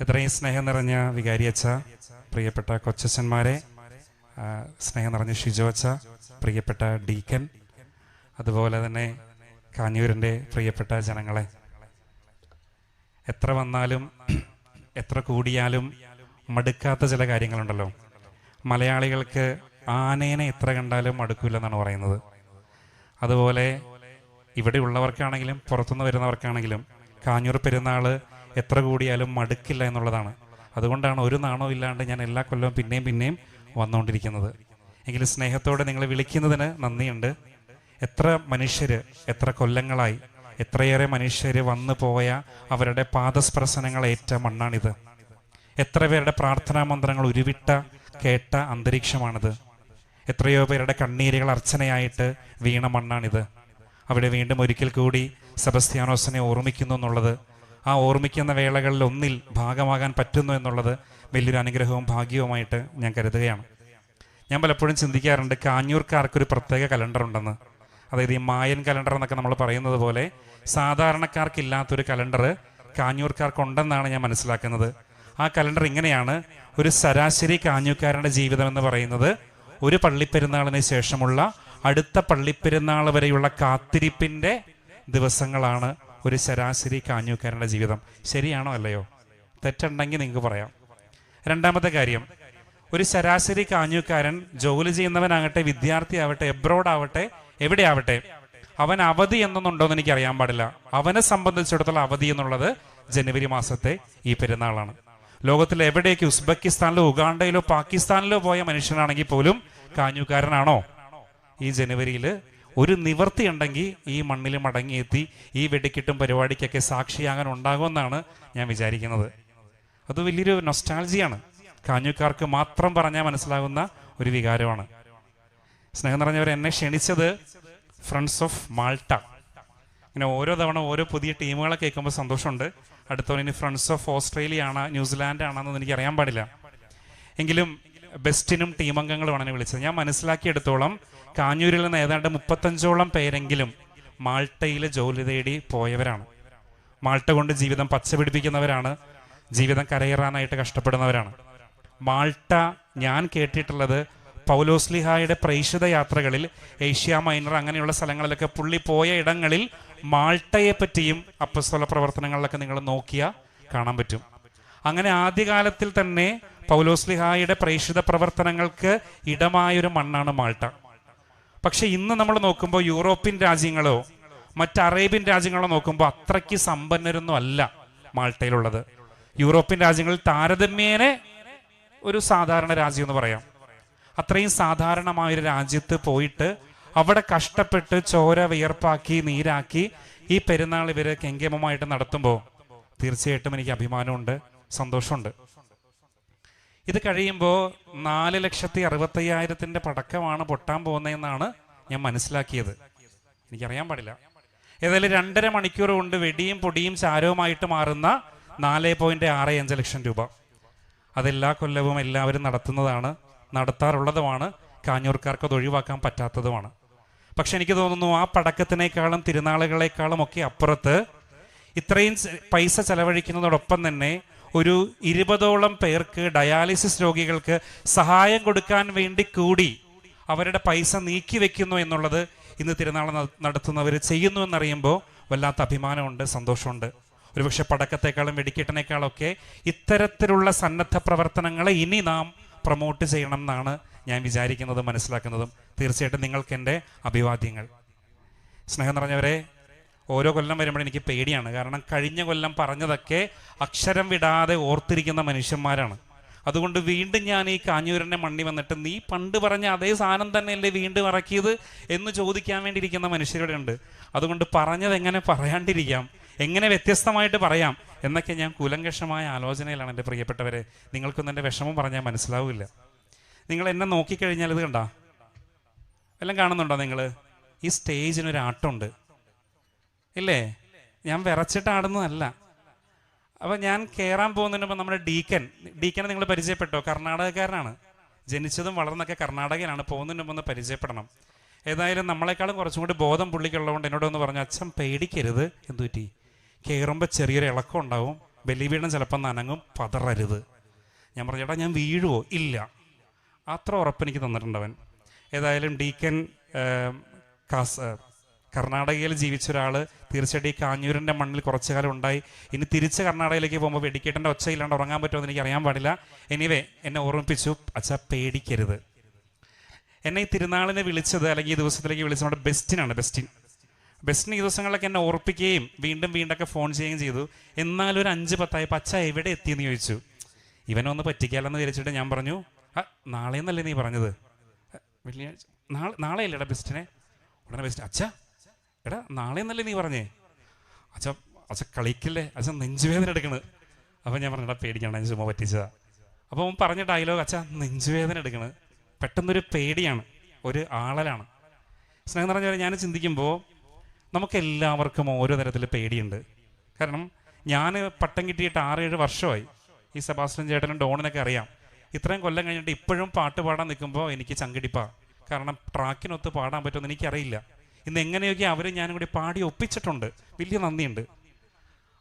ഇത്രയും സ്നേഹം നിറഞ്ഞ വികാരിയച്ച പ്രിയപ്പെട്ട കൊച്ചന്മാരെ സ്നേഹം നിറഞ്ഞ ഷിജോച്ച പ്രിയപ്പെട്ട ഡീക്കൻ അതുപോലെ തന്നെ കാഞ്ഞൂരിന്റെ പ്രിയപ്പെട്ട ജനങ്ങളെ. എത്ര വന്നാലും എത്ര കൂടിയാലും മടുക്കാത്ത ചില കാര്യങ്ങളുണ്ടല്ലോ. മലയാളികൾക്ക് ആനേനെ എത്ര കണ്ടാലും മടുക്കില്ലെന്നാണ് പറയുന്നത്. അതുപോലെ ഇവിടെ ഉള്ളവർക്കാണെങ്കിലും പുറത്തുനിന്ന് വരുന്നവർക്കാണെങ്കിലും കാഞ്ഞൂർ പെരുന്നാൾ എത്ര കൂടിയാലും മടുക്കില്ല എന്നുള്ളതാണ്. അതുകൊണ്ടാണ് ഒരു നാണവും ഇല്ലാണ്ട് ഞാൻ എല്ലാ കൊല്ലവും പിന്നെയും പിന്നെയും വന്നുകൊണ്ടിരിക്കുന്നത്. എങ്കിലും സ്നേഹത്തോടെ നിങ്ങളെ വിളിക്കുന്നതിന് നന്ദിയുണ്ട്. എത്ര മനുഷ്യർ എത്ര കൊല്ലങ്ങളായി എത്രയേറെ മനുഷ്യർ വന്നു പോയ അവരുടെ പാദസ്പർശനങ്ങൾ ഏറ്റ മണ്ണാണിത്. എത്ര പേരുടെ പ്രാർത്ഥനാ മന്ത്രങ്ങൾ ഉരുവിട്ട കേട്ട അന്തരീക്ഷമാണിത്. എത്രയോ പേരുടെ കണ്ണീരുകൾ അർച്ചനയായിട്ട് വീണ മണ്ണാണിത്. അവിടെ വീണ്ടും ഒരിക്കൽ കൂടി സെബസ്ത്യാനോസിനെ ഓർമ്മിക്കുന്നു എന്നുള്ളത് ആ ഓർമ്മിക്കുന്ന വേളകളിൽ ഒന്നിൽ ഭാഗമാകാൻ പറ്റുന്നു എന്നുള്ളത് വലിയൊരു അനുഗ്രഹവും ഭാഗ്യവുമായിട്ട് ഞാൻ കരുതുകയാണ്. ഞാൻ പലപ്പോഴും ചിന്തിക്കാറുണ്ട് കാഞ്ഞൂർക്കാർക്കൊരു പ്രത്യേക കലണ്ടർ ഉണ്ടെന്ന്. അതായത് ഈ മായൻ കലണ്ടർ എന്നൊക്കെ നമ്മൾ പറയുന്നത് പോലെ സാധാരണക്കാർക്കില്ലാത്തൊരു കലണ്ടർ കാഞ്ഞൂർക്കാർക്കുണ്ടെന്നാണ് ഞാൻ മനസ്സിലാക്കുന്നത്. ആ കലണ്ടർ ഇങ്ങനെയാണ്. ഒരു ശരാശരി കാഞ്ഞൂക്കാരന്റെ ജീവിതം എന്ന് പറയുന്നത് ഒരു പള്ളിപ്പെരുന്നാളിന് ശേഷമുള്ള അടുത്ത പള്ളിപ്പെരുന്നാൾ വരെയുള്ള കാത്തിരിപ്പിന്റെ ദിവസങ്ങളാണ്. ഒരു ശരാശരി കാഞ്ഞൂക്കാരന്റെ ജീവിതം. ശരിയാണോ അല്ലയോ? തെറ്റുണ്ടെങ്കിൽ നിങ്ങൾക്ക് പറയാം. രണ്ടാമത്തെ കാര്യം ഒരു ശരാശരി കാഞ്ഞൂക്കാരൻ ജോലി ചെയ്യുന്നവനാകട്ടെ വിദ്യാർത്ഥി ആവട്ടെ എബ്രോഡ് ആവട്ടെ എവിടെയാവട്ടെ അവൻ അവധി എന്നൊന്നുണ്ടോ എന്ന് എനിക്ക് അറിയാൻ പാടില്ല. അവനെ സംബന്ധിച്ചിടത്തോളം അവധി എന്നുള്ളത് ജനുവരി മാസത്തെ ഈ പെരുന്നാളാണ്. ലോകത്തിലെ എവിടേക്ക് ഉസ്ബെക്കിസ്ഥാനിലോ ഉഗാണ്ടയിലോ പാകിസ്ഥാനിലോ പോയ മനുഷ്യനാണെങ്കിൽ പോലും കാഞ്ഞുകാരനാണോ? ഈ ജനുവരിയിൽ ഒരു നിവർത്തി ഉണ്ടെങ്കിൽ ഈ മണ്ണിൽ മടങ്ങിയെത്തി ഈ വെടിക്കെട്ടും പരിപാടിക്കൊക്കെ സാക്ഷിയാകാൻ ഉണ്ടാകുമെന്നാണ് ഞാൻ വിചാരിക്കുന്നത്. അത് വലിയൊരു നൊസ്റ്റാൾജിയാണ് കാഞ്ഞുക്കാർക്ക് മാത്രം പറഞ്ഞാൽ മനസ്സിലാകുന്ന ഒരു വികാരമാണ്. സ്നേഹം നിറഞ്ഞവർ എന്നെ ക്ഷണിച്ചത് ഫ്രണ്ട്സ് ഓഫ് മാൾട്ട ഇങ്ങനെ ഓരോ തവണ ഓരോ പുതിയ ടീമുകളെ കേൾക്കുമ്പോൾ സന്തോഷമുണ്ട്. അടുത്തവണ ഇനി ഫ്രണ്ട്സ് ഓഫ് ഓസ്ട്രേലിയ ആണ് ന്യൂസിലാൻഡ് ആണെന്ന് എനിക്ക് അറിയാൻ പാടില്ല. എങ്കിലും ബെസ്റ്റിനും ടീം അംഗങ്ങളുമാണ് എന്നെ വിളിച്ചത്. ഞാൻ മനസ്സിലാക്കിയെടുത്തോളം കാഞ്ഞൂരിൽ നിന്ന് ഏതാണ്ട് മുപ്പത്തഞ്ചോളം പേരെങ്കിലും മാൾട്ടയിൽ ജോലി തേടി പോയവരാണ്. മാൾട്ട കൊണ്ട് ജീവിതം പച്ചപിടിപ്പിക്കുന്നവരാണ് ജീവിതം കരയേറാനായിട്ട് കഷ്ടപ്പെടുന്നവരാണ്. മാൾട്ട ഞാൻ കേട്ടിട്ടുള്ളത് പൗലോസ്ലിഹായുടെ പ്രേക്ഷിത യാത്രകളിൽ ഏഷ്യ മൈനർ അങ്ങനെയുള്ള സ്ഥലങ്ങളിലൊക്കെ പുള്ളി പോയ ഇടങ്ങളിൽ മാൾട്ടയെ പറ്റിയും അപ്പസ്തല പ്രവർത്തനങ്ങളിലൊക്കെ നിങ്ങൾ നോക്കിയാൽ കാണാൻ പറ്റും. അങ്ങനെ ആദ്യകാലത്തിൽ തന്നെ പൗലോസ്ലിഹായുടെ പ്രേക്ഷിത പ്രവർത്തനങ്ങൾക്ക് ഇടമായൊരു മണ്ണാണ് മാൾട്ട. പക്ഷെ ഇന്ന് നമ്മൾ നോക്കുമ്പോൾ യൂറോപ്യൻ രാജ്യങ്ങളോ മറ്റ് അറേബ്യൻ രാജ്യങ്ങളോ നോക്കുമ്പോൾ അത്രയ്ക്ക് സമ്പന്നരൊന്നും അല്ല മാൾട്ടയിലുള്ളത്. യൂറോപ്യൻ രാജ്യങ്ങളിൽ താരതമ്യേനെ ഒരു സാധാരണ രാജ്യം എന്ന് പറയാം. അത്രയും സാധാരണമായൊരു രാജ്യത്ത് പോയിട്ട് അവിടെ കഷ്ടപ്പെട്ട് ചോര വിയർപ്പാക്കി നീരാക്കി ഈ പെരുന്നാൾ ഇവർ കെങ്കേമമായിട്ട് നടത്തുമ്പോൾ തീർച്ചയായിട്ടും എനിക്ക് അഭിമാനമുണ്ട് സന്തോഷമുണ്ട്. ഇത് കഴിയുമ്പോൾ നാല് ലക്ഷത്തി അറുപത്തയ്യായിരത്തിന്റെ പടക്കമാണ് പൊട്ടാൻ പോകുന്നതെന്നാണ് ഞാൻ മനസ്സിലാക്കിയത്. എനിക്കറിയാൻ പാടില്ല. ഏതായാലും രണ്ടര മണിക്കൂർ കൊണ്ട് വെടിയും പൊടിയും ചാരവുമായിട്ട് മാറുന്ന നാല് പോയിന്റ് ആറ് അഞ്ച് ലക്ഷം രൂപ. അതെല്ലാ കൊല്ലവും എല്ലാവരും നടത്തുന്നതാണ് നടത്താറുള്ളതുമാണ് കാഞ്ഞൂർക്കാർക്ക് അത് ഒഴിവാക്കാൻ പറ്റാത്തതുമാണ്. പക്ഷെ എനിക്ക് തോന്നുന്നു ആ പടക്കത്തിനേക്കാളും തിരുനാളുകളെക്കാളും ഒക്കെ അപ്പുറത്ത് ഇത്രയും പൈസ ചെലവഴിക്കുന്നതോടൊപ്പം തന്നെ ഒരു ഇരുപതോളം പേർക്ക് ഡയാലിസിസ് രോഗികൾക്ക് സഹായം കൊടുക്കാൻ വേണ്ടി കൂടി അവരുടെ പൈസ നീക്കി വെക്കുന്നു എന്നുള്ളത് ഇന്ന് തിരുനാൾ ന- നടത്തുന്നവർ ചെയ്യുന്നു എന്നറിയുമ്പോൾ വല്ലാത്ത അഭിമാനമുണ്ട് സന്തോഷമുണ്ട്. ഒരുപക്ഷെ പടക്കത്തെക്കാളും വെടിക്കെട്ടിനേക്കാളൊക്കെ ഇത്തരത്തിലുള്ള സന്നദ്ധ പ്രവർത്തനങ്ങളെ ഇനി നാം പ്രൊമോട്ട് ചെയ്യണം എന്നാണ് ഞാൻ വിചാരിക്കുന്നതും മനസ്സിലാക്കുന്നതും. തീർച്ചയായിട്ടും നിങ്ങൾക്ക് എന്റെ അഭിവാദ്യങ്ങൾ. സ്നേഹം നിറഞ്ഞവരെ ഓരോ കൊല്ലം വരുമ്പോൾ എനിക്ക് പേടിയാണ്. കാരണം കഴിഞ്ഞ കൊല്ലം പറഞ്ഞതൊക്കെ അക്ഷരം വിടാതെ ഓർത്തിരിക്കുന്ന മനുഷ്യന്മാരാണ്. അതുകൊണ്ട് വീണ്ടും ഞാൻ ഈ കാഞ്ഞൂരിന്റെ മണ്ണി വന്നിട്ട് നീ പണ്ട് പറഞ്ഞ അതേ സാധനം തന്നെയല്ലേ വീണ്ടും ഇറക്കിയത് എന്ന് ചോദിക്കാൻ വേണ്ടിയിരിക്കുന്ന മനുഷ്യരുടെ ഉണ്ട്. അതുകൊണ്ട് പറഞ്ഞത് എങ്ങനെ പറയാണ്ടിരിക്കാം എങ്ങനെ വ്യത്യസ്തമായിട്ട് പറയാം എന്നൊക്കെ ഞാൻ കുലങ്കഷമായ ആലോചനയിലാണ് എന്റെ പ്രിയപ്പെട്ടവരെ. നിങ്ങൾക്കൊന്നും എന്റെ വിഷമം പറഞ്ഞാൽ മനസ്സിലാവില്ല. നിങ്ങൾ എന്നെ നോക്കിക്കഴിഞ്ഞാൽ ഇത് കണ്ടാ? എല്ലാം കാണുന്നുണ്ടോ നിങ്ങൾ? ഈ സ്റ്റേജിനൊരു ആട്ടമുണ്ട് ഇല്ലേ? ഞാൻ വിറച്ചിട്ടാടുന്നതല്ല. അപ്പൊ ഞാൻ കയറാൻ പോകുന്നതിന് മുമ്പ് നമ്മുടെ ഡീക്കൻ ഡീക്കനെ നിങ്ങൾ പരിചയപ്പെട്ടോ? കർണാടകക്കാരനാണ്. ജനിച്ചതും വളർന്നൊക്കെ കർണാടകയിലാണ്. പോകുന്നതിന് ഒന്ന് പരിചയപ്പെടണം. ഏതായാലും നമ്മളെക്കാളും കുറച്ചും കൂടി ബോധം പുള്ളിക്കുള്ളതുകൊണ്ട് എന്നോട് ഒന്ന് പറഞ്ഞു അച്ഛൻ പേടിക്കരുത് എന്തു പറ്റി. കയറുമ്പോൾ ചെറിയൊരു ഇളക്കം ഉണ്ടാവും. ബലിപീഠം ചിലപ്പോൾ നനങ്ങും പതറരുത്. ഞാൻ പറഞ്ഞു ചേട്ടാ ഞാൻ വീഴുവോ? ഇല്ല. അത്ര ഉറപ്പ് എനിക്ക് തന്നിട്ടുണ്ട് അവൻ ഏതായാലും ഡീക്കൻ കാസ് കർണാടകയിൽ ജീവിച്ച ഒരാൾ തീർച്ചയായിട്ടും ഈ കാഞ്ഞൂരിന്റെ മണ്ണിൽ കുറച്ചു കാലം ഉണ്ടായി. ഇനി തിരിച്ച് കർണാടകയിലേക്ക് പോകുമ്പോൾ വെടിക്കേട്ടന്റെ ഒച്ചയില്ലാണ്ട് ഉറങ്ങാൻ പറ്റുമെന്ന് എനിക്ക് അറിയാൻ പാടില്ല. എനിവേ എന്നെ ഓർമ്മിപ്പിച്ചു. അച്ഛ പേടിക്കരുത്. എന്നെ ഈ തിരുനാളിനെ വിളിച്ചത് അല്ലെങ്കിൽ ഈ ദിവസത്തിലേക്ക് വിളിച്ചത് നമ്മുടെ ബെസ്റ്റിനാണ് ബെസ്റ്റിൻ. ബെസ്റ്റിന് ഈ ദിവസങ്ങളിലൊക്കെ എന്നെ ഓർപ്പിക്കുകയും വീണ്ടും വീണ്ടൊക്കെ ഫോൺ ചെയ്യുകയും ചെയ്തു. എന്നാലും ഒരു അഞ്ച് പത്തായപ്പോൾ അച്ഛ എവിടെ എത്തിയെന്ന് ചോദിച്ചു. ഇവനൊന്ന് പറ്റിക്കാലെന്ന് വിചാരിച്ചിട്ട് ഞാൻ പറഞ്ഞു ആ നാളെ എന്നല്ലേ നീ പറഞ്ഞത്? "ആ, വെള്ളിയാഴ്ച നാളെ നാളെ അല്ലേടാ ബെസ്റ്റിനെ? ഉടനെ ബെസ്റ്റ് അച്ഛ എടാ നാളെ എന്നല്ലേ നീ പറഞ്ഞേ? അച്ഛ അച്ഛ കളിക്കില്ലേ? അച്ഛൻ നെഞ്ചുവേദന എടുക്കണത്. അപ്പം ഞാൻ പറഞ്ഞടാ പേടിക്കണം ഞാൻ ചുമ പറ്റിച്ചതാ. അപ്പോൾ അവൻ പറഞ്ഞ ഡയലോഗ് അച്ഛ നെഞ്ചുവേദന എടുക്കണത്. പെട്ടെന്നൊരു പേടിയാണ്. ഒരു ആളലാണ്. സ്നേഹം പറഞ്ഞാൽ ഞാൻ ചിന്തിക്കുമ്പോൾ നമുക്ക് എല്ലാവർക്കും ഓരോ തരത്തിൽ പേടിയുണ്ട്. കാരണം ഞാൻ പട്ടം കിട്ടിയിട്ട് ആറേഴ് വർഷമായി ഈ സെബാസ്റ്റ്യൻ ചേട്ടനും ഡോണിനൊക്കെ അറിയാം. ഇത്രയും കൊല്ലം കഴിഞ്ഞിട്ട് ഇപ്പോഴും പാട്ട് പാടാൻ നിൽക്കുമ്പോൾ എനിക്ക് ചങ്കിടിപ്പാ. കാരണം ട്രാക്കിനൊത്ത് പാടാൻ പറ്റുമെന്ന് എനിക്കറിയില്ല. ഇന്ന് എങ്ങനെയൊക്കെ അവരെ ഞാനും കൂടി പാടി ഒപ്പിച്ചിട്ടുണ്ട്. വലിയ നന്ദിയുണ്ട്.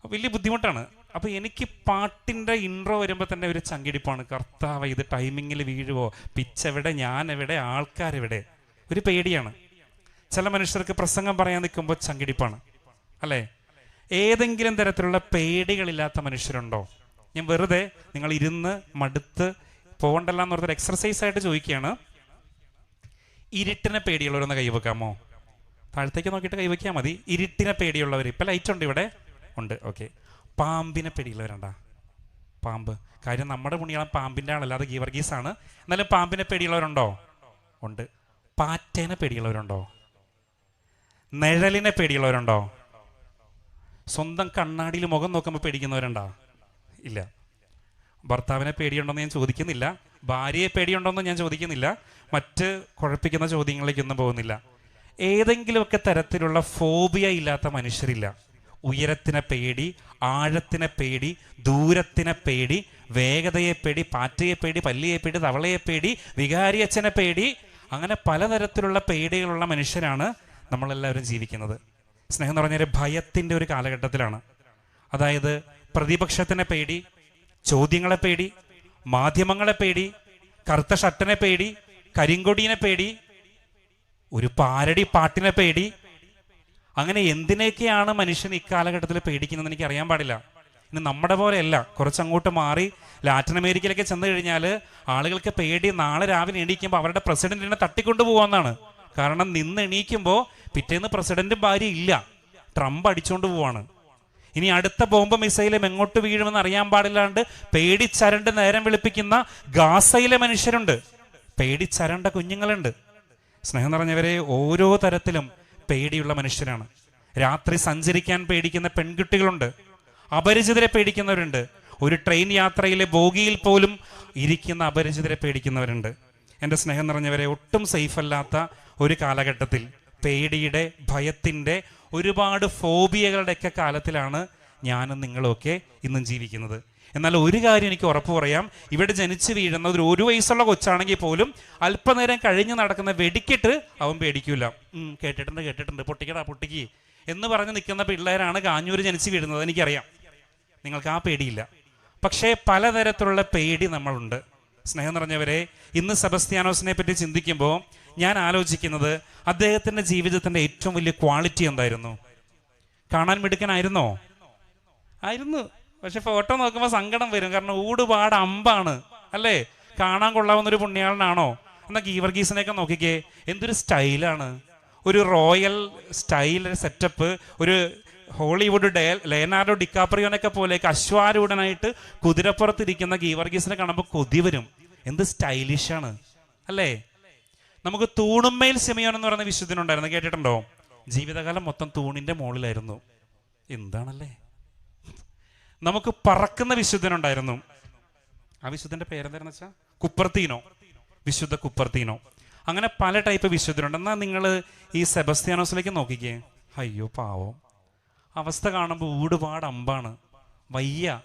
വലിയ ബുദ്ധിമുട്ടാണ്. അപ്പോൾ എനിക്ക് പാട്ടിന്റെ ഇൻട്രോ വരുമ്പോൾ തന്നെ ഒരു ചങ്കിടിപ്പാണ്. കർത്താവ് ഇത് ടൈമിങ്ങിൽ വീഴുവോ? പിച്ചെവിടെ? ഞാൻ എവിടെ ആൾക്കാരെവിടെ? ഒരു പേടിയാണ്. ചില മനുഷ്യർക്ക് പ്രസംഗം പറയാൻ നിൽക്കുമ്പോൾ ചങ്കിടിപ്പാണ്. അല്ലേ? ഏതെങ്കിലും തരത്തിലുള്ള പേടികളില്ലാത്ത മനുഷ്യരുണ്ടോ? ഞാൻ വെറുതെ നിങ്ങൾ ഇരുന്ന് മടുത്ത് പോകണ്ടല്ല എന്ന് പറഞ്ഞൊരു എക്സർസൈസ് ആയിട്ട് ചോദിക്കുകയാണ്. ഇരുട്ടിനെ പേടിയുള്ളവരൊന്ന് കൈവെക്കാമോ? താഴത്തേക്ക് നോക്കിയിട്ട് കൈവയ്ക്കാൻ മതി. ഇരുട്ടിനെ പേടിയുള്ളവർ ഇപ്പം ലൈറ്റ് ഉണ്ട് ഇവിടെ. ഉണ്ട്. ഓക്കെ പാമ്പിനെ പേടിയുള്ളവരുണ്ടാ? പാമ്പ്. കാര്യം നമ്മുടെ പുണ്യാളം പാമ്പിന്റെ ആളല്ല അത് ഗീവർഗീസ് ആണ്. എന്നാലും പാമ്പിനെ പേടിയുള്ളവരുണ്ടോ? ഉണ്ട്. പാറ്റേനെ പേടിയുള്ളവരുണ്ടോ? നിഴലിനെ പേടിയുള്ളവരുണ്ടോ? സ്വന്തം കണ്ണാടിയിൽ മുഖം നോക്കുമ്പോൾ പേടിക്കുന്നവരുണ്ടോ? ഇല്ല. ഭർത്താവിനെ പേടിയുണ്ടോന്ന് ഞാൻ ചോദിക്കുന്നില്ല. ഭാര്യയെ പേടിയുണ്ടോന്ന് ഞാൻ ചോദിക്കുന്നില്ല. മറ്റ് കുഴപ്പിക്കുന്ന ചോദ്യങ്ങളിലേക്കൊന്നും പോകുന്നില്ല. ഏതെങ്കിലുമൊക്കെ തരത്തിലുള്ള ഫോബിയ ഇല്ലാത്ത മനുഷ്യരില്ല. ഉയരത്തിനെ പേടി ആഴത്തിനെ പേടി ദൂരത്തിനെ പേടി വേഗതയെ പേടി പാറ്റയെ പേടി പല്ലിയെ പേടി തവളയെ പേടി വികാരിയച്ഛനെ പേടി അങ്ങനെ പലതരത്തിലുള്ള പേടികളുള്ള മനുഷ്യരാണ് നമ്മളെല്ലാവരും ജീവിക്കുന്നത്. സ്നേഹം എന്ന് പറഞ്ഞാൽ ഭയത്തിന്റെ ഒരു കാലഘട്ടത്തിലാണ്. അതായത് പ്രതിപക്ഷത്തിനെ പേടി ചോദ്യങ്ങളെ പേടി മാധ്യമങ്ങളെ പേടി കറുത്ത ഷട്ടനെ പേടി കരിങ്കൊടിയെ പേടി ഒരു പാരടി പാട്ടിനെ പേടി. അങ്ങനെ എന്തിനൊക്കെയാണ് മനുഷ്യൻ ഇക്കാലഘട്ടത്തിൽ പേടിക്കുന്നത് എനിക്ക് അറിയാൻ പാടില്ല. ഇനി നമ്മുടെ പോലെയല്ല. കുറച്ചങ്ങോട്ട് മാറി ലാറ്റിൻ അമേരിക്കയിലൊക്കെ ചെന്ന് കഴിഞ്ഞാൽ ആളുകൾക്ക് പേടി നാളെ രാവിലെ എണീക്കുമ്പോൾ അവരുടെ പ്രസിഡന്റിനെ തട്ടിക്കൊണ്ടു പോകാമെന്നാണ് കാരണം നിന്ന് എണീക്കുമ്പോൾ പിറ്റേന്ന് പ്രസിഡന്റും ഭാര്യ ഇല്ല. ട്രംപ് അടിച്ചുകൊണ്ട് പോവാണ്. ഇനി അടുത്ത ബോംബ് മിസൈലും എങ്ങോട്ട് വീഴുമെന്ന് അറിയാൻ പാടില്ലാണ്ട് പേടിച്ചരണ്ട് നേരം വിളിപ്പിക്കുന്ന ഗാസയിലെ മനുഷ്യരുണ്ട്. പേടിച്ചരണ്ട കുഞ്ഞുങ്ങളുണ്ട്. സ്നേഹം നിറഞ്ഞവരെ ഓരോ തരത്തിലും പേടിയുള്ള മനുഷ്യരാണ്. രാത്രി സഞ്ചരിക്കാൻ പേടിക്കുന്ന പെൺകുട്ടികളുണ്ട്. അപരിചിതരെ പേടിക്കുന്നവരുണ്ട്. ഒരു ട്രെയിൻ യാത്രയിലെ ബോഗിയിൽ പോലും ഇരിക്കുന്ന അപരിചിതരെ പേടിക്കുന്നവരുണ്ട്. എന്റെ സ്നേഹം നിറഞ്ഞവരെ ഒട്ടും സേഫ് അല്ലാത്ത ഒരു കാലഘട്ടത്തിൽ പേടിയുടെ ഭയത്തിന്റെ ഒരുപാട് ഫോബിയകളുടെയൊക്കെ കാലത്തിലാണ് ഞാനും നിങ്ങളുമൊക്കെ ഇന്നും ജീവിക്കുന്നത്. എന്നാൽ ഒരു കാര്യം എനിക്ക് ഉറപ്പ് പറയാം. ഇവിടെ ജനിച്ചു വീഴുന്ന ഒരു ഒരു വയസ്സുള്ള കൊച്ചാണെങ്കിൽ പോലും അല്പനേരം കഴിഞ്ഞ് നടക്കുന്ന വെടിക്കിട്ട് അവൻ പേടിക്കൂല. കേട്ടിട്ടുണ്ട് കേട്ടിട്ടുണ്ട്. പൊട്ടിക്കടാ പൊട്ടിക്ക്. എന്ന് പറഞ്ഞ് നിൽക്കുന്ന പിള്ളേരാണ് കാഞ്ഞൂര് ജനിച്ചു വീഴുന്നത് എനിക്കറിയാം. നിങ്ങൾക്ക് ആ പേടിയില്ല. പക്ഷേ പലതരത്തിലുള്ള പേടി നമ്മളുണ്ട്. സ്നേഹം നിറഞ്ഞവരെ ഇന്ന് സെബസ്ത്യാനോസിനെ പറ്റി ചിന്തിക്കുമ്പോൾ ഞാൻ ആലോചിക്കുന്നത് അദ്ദേഹത്തിന്റെ ജീവിതത്തിന്റെ ഏറ്റവും വലിയ ക്വാളിറ്റി എന്തായിരുന്നു? കാണാൻ മിടുക്കനായിരുന്നോ? ആയിരുന്നു. പക്ഷെ ഫോട്ടോ നോക്കുമ്പോൾ സങ്കടം വരും. കാരണം ഊടുപാട് അമ്പാണ്. അല്ലേ? കാണാൻ കൊള്ളാവുന്ന ഒരു പുണ്യാളനാണോ? എന്നാ ഗീവർഗീസിനെയൊക്കെ നോക്കിക്കേ. എന്തൊരു സ്റ്റൈലാണ്. ഒരു റോയൽ സ്റ്റൈൽ സെറ്റപ്പ് ഒരു ഹോളിവുഡ് ഡേ ലേനാർഡോ ഡിക്കാപ്രിയോനൊക്കെ പോലെയൊക്കെ അശ്വാരൂഢനായിട്ട് കുതിരപ്പുറത്തിരിക്കുന്ന ഗീവർഗീസിനെ കാണുമ്പോൾ കൊതി വരും. എന്ത് സ്റ്റൈലിഷാണ്. അല്ലേ? നമുക്ക് തൂണുമ്മയിൽ സിമിയോൻ എന്ന് പറയുന്ന വിശുദ്ധനുണ്ടായിരുന്നു കേട്ടിട്ടുണ്ടോ? ജീവിതകാലം മൊത്തം തൂണിന്റെ മുകളിലായിരുന്നു എന്താണല്ലേ? നമുക്ക് പറക്കുന്ന വിശുദ്ധനുണ്ടായിരുന്നു. ആ വിശുദ്ധന്റെ പേരെന്തായിരുന്നു വെച്ചാൽ കുപ്പർത്തീനോ വിശുദ്ധ കുപ്പർത്തീനോ അങ്ങനെ പല ടൈപ്പ് വിശുദ്ധരുണ്ട്. എന്നാൽ നിങ്ങൾ ഈ സെബസ്ത്യാനോസിലേക്ക് നോക്കിക്കേ. അയ്യോ പാവം. അവസ്ഥ കാണുമ്പോൾ ഊടുപാട് അമ്പാണ്. വയ്യ.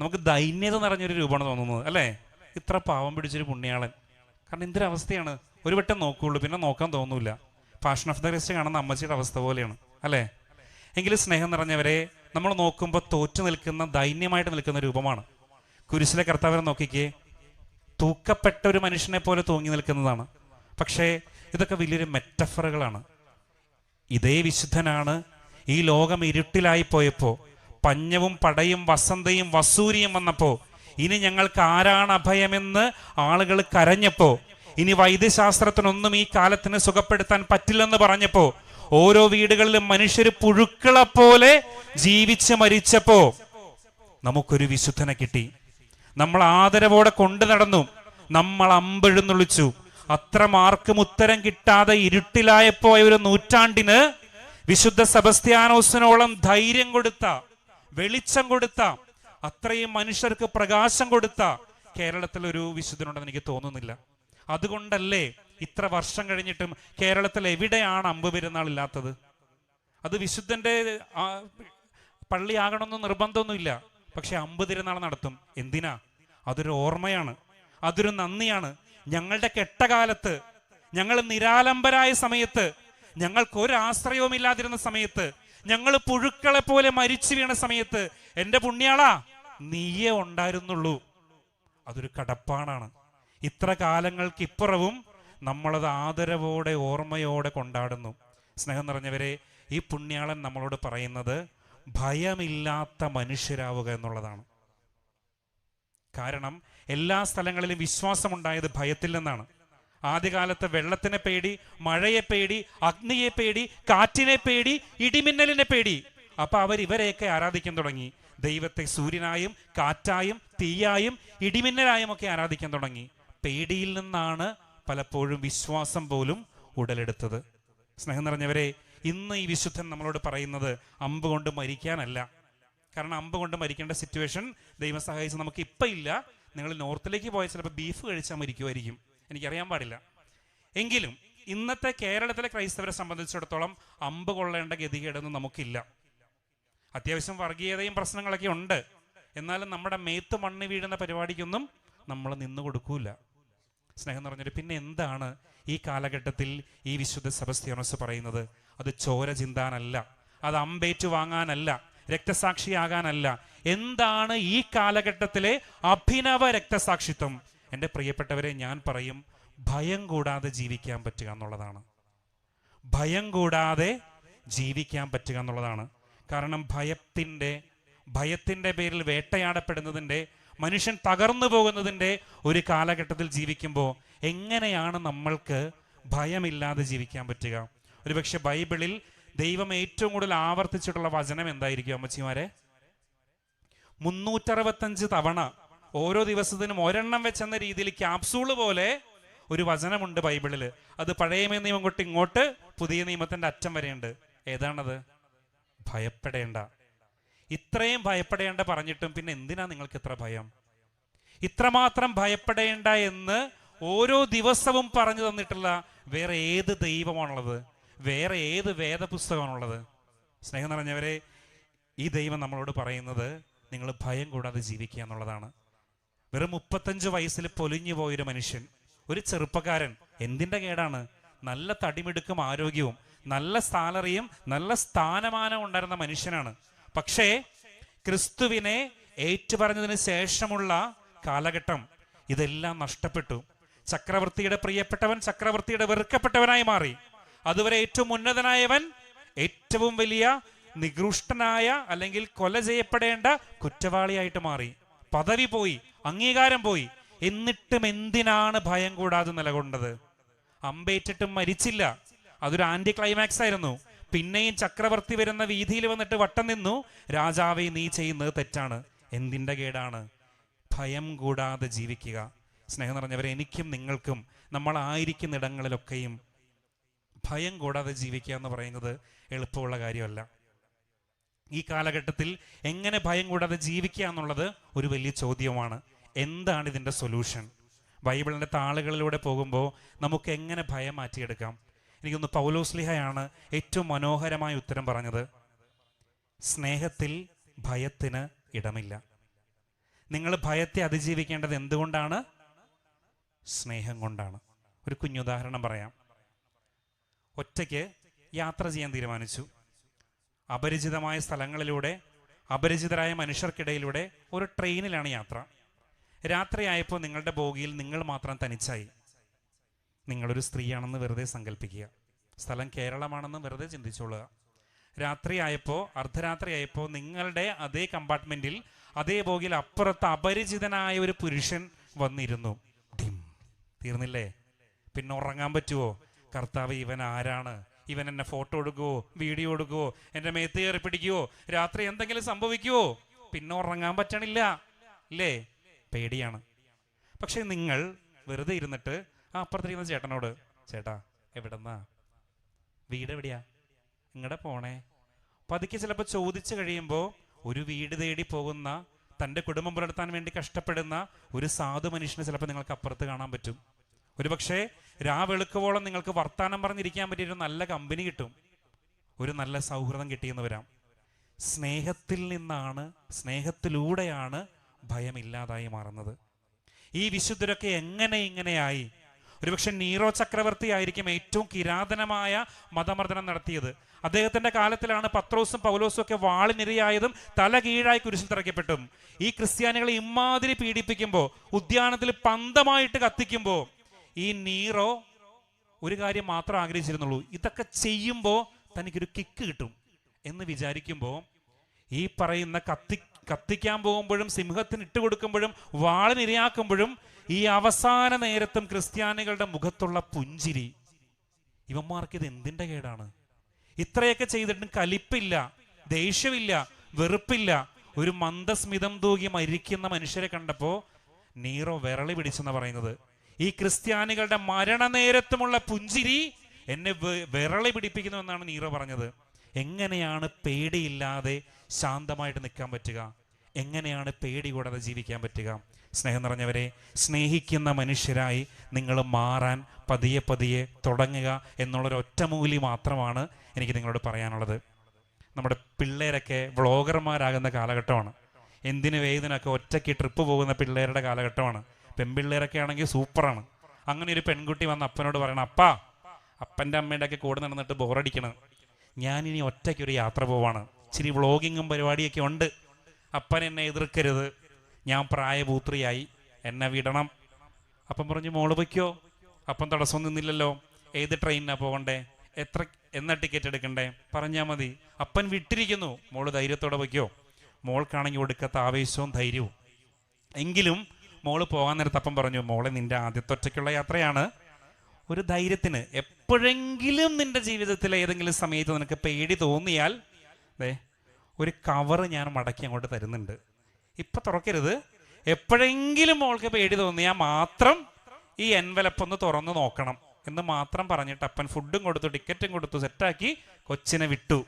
നമുക്ക് ദൈന്യത നിറഞ്ഞൊരു രൂപമാണ് തോന്നുന്നത് അല്ലേ? ഇത്ര പാവം പിടിച്ചൊരു പുണ്യാളൻ. കാരണം എന്തൊരവസ്ഥയാണ് ഒരു വട്ടം നോക്കുകയുള്ളൂ പിന്നെ നോക്കാൻ തോന്നൂല ഫാഷൻ ഓഫ് ദ ക്രിസ്റ്റ് കാണുന്ന അമ്മച്ചിയുടെ അവസ്ഥ പോലെയാണ് അല്ലേ? എങ്കിലും സ്നേഹം നിറഞ്ഞവരെ നമ്മൾ നോക്കുമ്പോൾ തോറ്റു നിൽക്കുന്ന ദൈന്യമായിട്ട് നിൽക്കുന്ന രൂപമാണ്. കുരിശിലെ കർത്താവിനെ നോക്കിക്കേ. തൂക്കപ്പെട്ട ഒരു മനുഷ്യനെ പോലെ തൂങ്ങി നിൽക്കുന്നതാണ്. പക്ഷേ ഇതൊക്കെ വലിയൊരു മെറ്റഫറുകളാണ്. ഇതേ വിശുദ്ധനാണ് ഈ ലോകം ഇരുട്ടിലായി പോയപ്പോൾ പഞ്ഞവും പടയും വസന്തയും വസൂരിയും വന്നപ്പോൾ ഇനി ഞങ്ങൾക്ക് ആരാണ് അഭയമെന്ന് ആളുകൾ കരഞ്ഞപ്പോൾ ഇനി വൈദ്യശാസ്ത്രത്തിനൊന്നും ഈ കാലത്തിന് സുഖപ്പെടുത്താൻ പറ്റില്ലെന്ന് പറഞ്ഞപ്പോ ഓരോ വീടുകളിലും മനുഷ്യർ പുഴുക്കളെ പോലെ ജീവിച്ച് മരിച്ചപ്പോ നമുക്കൊരു വിശുദ്ധനെ കിട്ടി. നമ്മൾ ആദരവോടെ കൊണ്ടു നടന്നു. നമ്മൾ അമ്പെഴുന്നൊളിച്ചു. അത്ര മാർക്കും ഉത്തരം കിട്ടാതെ ഇരുട്ടിലായപ്പോയ ഒരു നൂറ്റാണ്ടിന് വിശുദ്ധ സെബസ്ത്യാനോസിനോളം ധൈര്യം കൊടുത്ത വെളിച്ചം കൊടുത്ത അത്രയും മനുഷ്യർക്ക് പ്രകാശം കൊടുത്ത കേരളത്തിൽ ഒരു വിശുദ്ധനുണ്ടെന്ന് എനിക്ക് തോന്നുന്നില്ല. അതുകൊണ്ടല്ലേ ഇത്ര വർഷം കഴിഞ്ഞിട്ടും കേരളത്തിൽ എവിടെയാണ് അമ്പ് പെരുന്നാൾ ഇല്ലാത്തത്? അത് വിശുദ്ധന്റെ പള്ളി പള്ളിയാകണമെന്ന് നിർബന്ധമൊന്നുമില്ല. പക്ഷെ അമ്പ് തിരുനാൾ നടത്തും. എന്തിനാ? അതൊരു ഓർമ്മയാണ്. അതൊരു നന്ദിയാണ്. ഞങ്ങളുടെ കെട്ടകാലത്ത് ഞങ്ങൾ നിരാലംബരായ സമയത്ത് ഞങ്ങൾക്ക് ഒരു ആശ്രയവുമില്ലാതിരുന്ന സമയത്ത് ഞങ്ങൾ പുഴുക്കളെ പോലെ മരിച്ചു വീണ സമയത്ത് എന്റെ പുണ്യാളാ നീയേ ഉണ്ടായിരുന്നുള്ളൂ. അതൊരു കടപ്പാടാണ്. ഇത്ര കാലങ്ങൾക്ക് ഇപ്പുറവും നമ്മളത് ആദരവോടെ ഓർമ്മയോടെ കൊണ്ടാടുന്നു. സ്നേഹം നിറഞ്ഞവരെ ഈ പുണ്യാളൻ നമ്മളോട് പറയുന്നത് ഭയമില്ലാത്ത മനുഷ്യരാവുക എന്നുള്ളതാണ്. കാരണം എല്ലാ സ്ഥലങ്ങളിലും വിശ്വാസമുണ്ടായത് ഭയത്തിൽ നിന്നാണ്. ആദ്യകാലത്ത് വെള്ളത്തിനെ പേടി മഴയെ പേടി അഗ്നിയെ പേടി കാറ്റിനെ പേടി ഇടിമിന്നലിനെ പേടി. അപ്പൊ അവർ ഇവരെയൊക്കെ ആരാധിക്കാൻ തുടങ്ങി. ദൈവത്തെ സൂര്യനായും കാറ്റായും തീയായും ഇടിമിന്നലായും ഒക്കെ ആരാധിക്കാൻ തുടങ്ങി. പേടിയിൽ നിന്നാണ് പലപ്പോഴും വിശ്വാസം പോലും ഉടലെടുത്തത്. സ്നേഹം നിറഞ്ഞവരെ ഇന്ന് ഈ വിശുദ്ധൻ നമ്മളോട് പറയുന്നത് അമ്പ് കൊണ്ട് മരിക്കാനല്ല. കാരണം അമ്പ് കൊണ്ട് മരിക്കേണ്ട സിറ്റുവേഷൻ ദൈവം സഹായിച്ച് നമുക്ക് ഇപ്പം ഇല്ല. നിങ്ങൾ നോർത്തിലേക്ക് പോയാൽ ചിലപ്പോൾ ബീഫ് കഴിച്ചാൽ മരിക്കുമായിരിക്കും എനിക്കറിയാൻ പാടില്ല. എങ്കിലും ഇന്നത്തെ കേരളത്തിലെ ക്രൈസ്തവരെ സംബന്ധിച്ചിടത്തോളം അമ്പ് കൊള്ളേണ്ട ഗതികേടൊന്നും നമുക്കില്ല. അത്യാവശ്യം വർഗീയതയും പ്രശ്നങ്ങളൊക്കെ ഉണ്ട്. എന്നാലും നമ്മുടെ മേത്ത് മണ്ണ് വീഴുന്ന പരിപാടിക്കൊന്നും നമ്മൾ നിന്നു കൊടുക്കൂല. സ്നേഹം നിറഞ്ഞിട്ട് പിന്നെ എന്താണ് ഈ കാലഘട്ടത്തിൽ ഈ വിശുദ്ധ സെബസ്ത്യാനോസ് പറയുന്നത്? അത് ചോര ചിന്താനല്ല അത് അമ്പേറ്റു വാങ്ങാനല്ല രക്തസാക്ഷിയാകാനല്ല. എന്താണ് ഈ കാലഘട്ടത്തിലെ അഭിനവ രക്തസാക്ഷിത്വം? എന്റെ പ്രിയപ്പെട്ടവരെ ഞാൻ പറയും ഭയം കൂടാതെ ജീവിക്കാൻ പറ്റുക എന്നുള്ളതാണ്. ഭയം കൂടാതെ ജീവിക്കാൻ പറ്റുക എന്നുള്ളതാണ്. കാരണം ഭയത്തിന്റെ ഭയത്തിന്റെ പേരിൽ വേട്ടയാടപ്പെടുന്നതിന്റെ മനുഷ്യൻ തകർന്നു പോകുന്നതിന്റെ ഒരു കാലഘട്ടത്തിൽ ജീവിക്കുമ്പോൾ എങ്ങനെയാണ് നമ്മൾക്ക് ഭയമില്ലാതെ ജീവിക്കാൻ പറ്റുക? ഒരുപക്ഷെ ബൈബിളിൽ ദൈവം ഏറ്റവും കൂടുതൽ ആവർത്തിച്ചിട്ടുള്ള വചനം എന്തായിരിക്കും അമ്മച്ചിമാരെ? മുന്നൂറ്ററുപത്തഞ്ച് തവണ ഓരോ ദിവസത്തിനും ഒരെണ്ണം വെച്ചെന്ന രീതിയിൽ ക്യാപ്സൂൾ പോലെ ഒരു വചനമുണ്ട് ബൈബിളിൽ. അത് പഴയ നിയമം തൊട്ട് ഇങ്ങോട്ട് പുതിയ നിയമത്തിന്റെ അറ്റം വരെയുണ്ട്. ഏതാണത്? ഭയപ്പെടേണ്ട. ഇത്രയും ഭയപ്പെടേണ്ട പറഞ്ഞിട്ടും പിന്നെ എന്തിനാ നിങ്ങൾക്ക് ഇത്ര ഭയം? ഇത്രമാത്രം ഭയപ്പെടേണ്ട എന്ന് ഓരോ ദിവസവും പറഞ്ഞു തന്നിട്ടുള്ള വേറെ ഏത് ദൈവമാണുള്ളത്? വേറെ ഏത് വേദപുസ്തകമാണുള്ളത്? സ്നേഹം നിറഞ്ഞവരെ ഈ ദൈവം നമ്മളോട് പറയുന്നത് നിങ്ങൾ ഭയം കൂടാതെ ജീവിക്കുക എന്നുള്ളതാണ്. വെറും മുപ്പത്തഞ്ച് വയസ്സിൽ പൊലിഞ്ഞു പോയൊരു മനുഷ്യൻ ഒരു ചെറുപ്പക്കാരൻ എന്തിന്റെ കേടാണ്? നല്ല തടിമിടുക്കും ആരോഗ്യവും നല്ല സാലറിയും നല്ല സ്ഥാനമാനവും ഉണ്ടായിരുന്ന മനുഷ്യനാണ്. പക്ഷേ ക്രിസ്തുവിനെ ഏറ്റുപറഞ്ഞതിന് ശേഷമുള്ള കാലഘട്ടം ഇതെല്ലാം നഷ്ടപ്പെട്ടു. ചക്രവർത്തിയുടെ പ്രിയപ്പെട്ടവൻ ചക്രവർത്തിയുടെ വെറുക്കപ്പെട്ടവനായി മാറി. അതുവരെ ഏറ്റവും ഉന്നതനായവൻ ഏറ്റവും വലിയ നികൃഷ്ടനായ അല്ലെങ്കിൽ കൊല ചെയ്യപ്പെടേണ്ട കുറ്റവാളിയായിട്ട് മാറി. പദവി പോയി അംഗീകാരം പോയി. എന്നിട്ടും എന്തിനാണ് ഭയം കൂടാതെ നിലകൊണ്ടത്? അമ്പേറ്റിട്ടും മരിച്ചില്ല. അതൊരു ആന്റി ക്ലൈമാക്സ് ആയിരുന്നു. പിന്നെയും ചക്രവർത്തി വരുന്ന വീതിയിൽ വന്നിട്ട് വട്ടം നിന്നു. രാജാവെ നീ ചെയ്യുന്നത് തെറ്റാണ്. എന്തിന്റെ കേടാണ്? ഭയം കൂടാതെ ജീവിക്കുക. സ്നേഹം നിറഞ്ഞവരെ എനിക്കും നിങ്ങൾക്കും നമ്മളായിരിക്കുന്ന ഇടങ്ങളിലൊക്കെയും ഭയം കൂടാതെ ജീവിക്കുക എന്ന് പറയുന്നത് എളുപ്പമുള്ള കാര്യമല്ല. ഈ കാലഘട്ടത്തിൽ എങ്ങനെ ഭയം കൂടാതെ ജീവിക്കുക എന്നുള്ളത് ഒരു വലിയ ചോദ്യമാണ് എന്താണ് ഇതിന്റെ സൊല്യൂഷൻ ബൈബിളിന്റെ താളുകളിലൂടെ പോകുമ്പോൾ നമുക്ക് എങ്ങനെ ഭയം മാറ്റിയെടുക്കാം? എനിക്കൊന്ന് പൗലോസ്ലിഹയാണ് ഏറ്റവും മനോഹരമായ ഉത്തരം പറഞ്ഞത്. സ്നേഹത്തിൽ ഭയത്തിന് ഇടമില്ല. നിങ്ങൾ ഭയത്തെ അതിജീവിക്കേണ്ടത് എന്തുകൊണ്ടാണ്? സ്നേഹം കൊണ്ടാണ്. ഒരു കുഞ്ഞുദാഹരണം പറയാം. ഒറ്റയ്ക്ക് യാത്ര ചെയ്യാൻ തീരുമാനിച്ചു. അപരിചിതമായ സ്ഥലങ്ങളിലൂടെ അപരിചിതരായ മനുഷ്യർക്കിടയിലൂടെ ഒരു ട്രെയിനിലാണ് യാത്ര. രാത്രിയായപ്പോൾ നിങ്ങളുടെ ബോഗിയിൽ നിങ്ങൾ മാത്രം തനിച്ചായി. നിങ്ങളൊരു സ്ത്രീയാണെന്ന് വെറുതെ സങ്കല്പിക്കുക. സ്ഥലം കേരളമാണെന്ന് വെറുതെ ചിന്തിച്ചോളുക. രാത്രിയായപ്പോൾ അർദ്ധരാത്രിയായപ്പോൾ നിങ്ങളുടെ അതേ കമ്പാർട്ട്മെന്റിൽ അതേ ബോഗിൽ അപ്പുറത്ത് അപരിചിതനായ ഒരു പുരുഷൻ വന്നിരുന്നു. തീർന്നില്ലേ? പിന്നെ ഉറങ്ങാൻ പറ്റുമോ കർത്താവ് ഇവൻ ആരാണ്? ഇവൻ എന്നെ ഫോട്ടോ എടുക്കുവോ? വീഡിയോ എടുക്കുവോ? എന്റെ മേത്ത് കയറി പിടിക്കുവോ? രാത്രി എന്തെങ്കിലും സംഭവിക്കുവോ? പിന്നെ ഉറങ്ങാൻ പറ്റണില്ല. ഇല്ലേ? പേടിയാണ്. പക്ഷെ നിങ്ങൾ വെറുതെ ഇരുന്നിട്ട് ആ അപ്പുറത്തിരിക്കുന്ന ചേട്ടനോട്. ചേട്ടാ എവിടെന്നാ? വീട് എവിടെയാ ഇങ്ങടെ പോണേ? പതുക്കെ ചിലപ്പോ ചോദിച്ചു കഴിയുമ്പോൾ ഒരു വീട് തേടി പോകുന്ന തന്റെ കുടുംബം പുലർത്താൻ വേണ്ടി കഷ്ടപ്പെടുന്ന ഒരു സാധു മനുഷ്യനെ ചിലപ്പോൾ നിങ്ങൾക്ക് അപ്പുറത്ത് കാണാൻ പറ്റും. ഒരുപക്ഷെ രാവെളുക്കുവോളം നിങ്ങൾക്ക് വർത്താനം പറഞ്ഞിരിക്കാൻ പറ്റിയ ഒരു നല്ല കമ്പനി കിട്ടും. ഒരു നല്ല സൗഹൃദം കിട്ടിയെന്ന് വരാം. സ്നേഹത്തിൽ നിന്നാണ് സ്നേഹത്തിലൂടെയാണ് ഭയമില്ലാതായി മാറുന്നത്. ഈ വിശുദ്ധരൊക്കെ എങ്ങനെ ഇങ്ങനെയായി? ഒരുപക്ഷെ നീറോ ചക്രവർത്തി ആയിരിക്കും ഏറ്റവും കിരാതനമായ മതമർദ്ദനം നടത്തിയത്. അദ്ദേഹത്തിന്റെ കാലത്തിലാണ് പത്രോസും പൗലോസും ഒക്കെ വാളിനിരയായതും തല കീഴായി കുരിശിൽ തറയ്ക്കപ്പെട്ടും. ഈ ക്രിസ്ത്യാനികളെ ഇമാതിരി പീഡിപ്പിക്കുമ്പോൾ ഉദ്യാനത്തിൽ പന്തമായിട്ട് കത്തിക്കുമ്പോൾ ഈ നീറോ ഒരു കാര്യം മാത്രം ആഗ്രഹിച്ചിരുന്നുള്ളൂ. ഇതൊക്കെ ചെയ്യുമ്പോൾ തനിക്കൊരു കിക്ക് കിട്ടും എന്ന് വിചാരിക്കുമ്പോൾ ഈ പറയുന്ന കത്തി കത്തിക്കാൻ പോകുമ്പോഴും സിംഹത്തിന് ഇട്ട് കൊടുക്കുമ്പോഴും വാളിനിരയാക്കുമ്പോഴും ഈ അവസാന നേരത്തും ക്രിസ്ത്യാനികളുടെ മുഖത്തുള്ള പുഞ്ചിരി ഇവന്മാർക്ക് ഇത് എന്തിന്റെ കേടാണ്? ഇത്രയൊക്കെ ചെയ്തിട്ടും കലിപ്പില്ല ദേഷ്യമില്ല വെറുപ്പില്ല. ഒരു മന്ദസ്മിതം തൂകി മരിക്കുന്ന മനുഷ്യരെ കണ്ടപ്പോ നീറോ വിരളി പിടിച്ചെന്ന് പറയുന്നത്. ഈ ക്രിസ്ത്യാനികളുടെ മരണനേരത്തുമുള്ള പുഞ്ചിരി എന്നെ വിരളി പിടിപ്പിക്കുന്നു എന്നാണ് നീറോ പറഞ്ഞത്. എങ്ങനെയാണ് പേടിയില്ലാതെ ശാന്തമായിട്ട് നിൽക്കാൻ പറ്റുക? എങ്ങനെയാണ് പേടി കൂടാതെ ജീവിക്കാൻ പറ്റുക? സ്നേഹം നിറഞ്ഞവരെ സ്നേഹിക്കുന്ന മനുഷ്യരായി നിങ്ങൾ മാറാൻ പതിയെ പതിയെ തുടങ്ങുക എന്നുള്ളൊരു ഒറ്റമൂലി മാത്രമാണ് എനിക്ക് നിങ്ങളോട് പറയാനുള്ളത്. നമ്മുടെ പിള്ളേരൊക്കെ വ്ളോഗർമാരാകുന്ന കാലഘട്ടമാണ്. എന്തിനു വേദനൊക്കെ ഒറ്റയ്ക്ക് ട്രിപ്പ് പോകുന്ന പിള്ളേരുടെ കാലഘട്ടമാണ്. പെൺപിള്ളേരൊക്കെ ആണെങ്കിൽ സൂപ്പറാണ്. അങ്ങനെ ഒരു പെൺകുട്ടി വന്ന് അപ്പനോട് പറയണം അപ്പാ അപ്പന്റെ അമ്മയുടെ ഒക്കെ കൂടെ നടന്നിട്ട് ബോറടിക്കണം. ഞാനിനി ഒറ്റയ്ക്കൊരു യാത്ര പോവാണ്. ഇച്ചിരി വ്ളോഗിങ്ങും പരിപാടിയൊക്കെ ഉണ്ട്. അപ്പൻ എന്നെ എതിർക്കരുത്. ഞാൻ പ്രായപൂത്രിയായി. എന്നെ വിടണം. അപ്പം പറഞ്ഞു മോൾ വയ്ക്കോ അപ്പം തടസ്സം നിന്നില്ലല്ലോ. ഏത് ട്രെയിനിനാണ് പോകണ്ടേ? എത്ര എന്ന ടിക്കറ്റ് എടുക്കണ്ടേ? പറഞ്ഞാൽ മതി. അപ്പൻ വിട്ടിരിക്കുന്നു. മോൾ ധൈര്യത്തോടെ വയ്ക്കോ മോൾക്കാണെങ്കിൽ കൊടുക്കാത്ത ആവേശവും ധൈര്യവും. എങ്കിലും മോൾ പോകാൻ നേരത്ത് അപ്പം പറഞ്ഞു മോളെ നിന്റെ ആദ്യത്തെ ഒറ്റയ്ക്കുള്ള യാത്രയാണ്. ഒരു ധൈര്യത്തിന് എപ്പോഴെങ്കിലും നിന്റെ ജീവിതത്തിൽ ഏതെങ്കിലും സമയത്ത് നിനക്ക് പേടി തോന്നിയാൽ ദേ ഒരു കവർ ഞാൻ മടക്കി അങ്ങോട്ട് തരുന്നുണ്ട്. ഇപ്പം തുറക്കരുത്. എപ്പോഴെങ്കിലും മോൾക്ക് പേടി തോന്നിയാൽ മാത്രം ഈ എൻവലപ്പ് ഒന്ന് തുറന്നു നോക്കണം എന്ന് മാത്രം പറഞ്ഞിട്ട് അപ്പൻ ഫുഡും കൊടുത്തു ടിക്കറ്റും കൊടുത്തു സെറ്റാക്കി കൊച്ചിനെ വിട്ടു.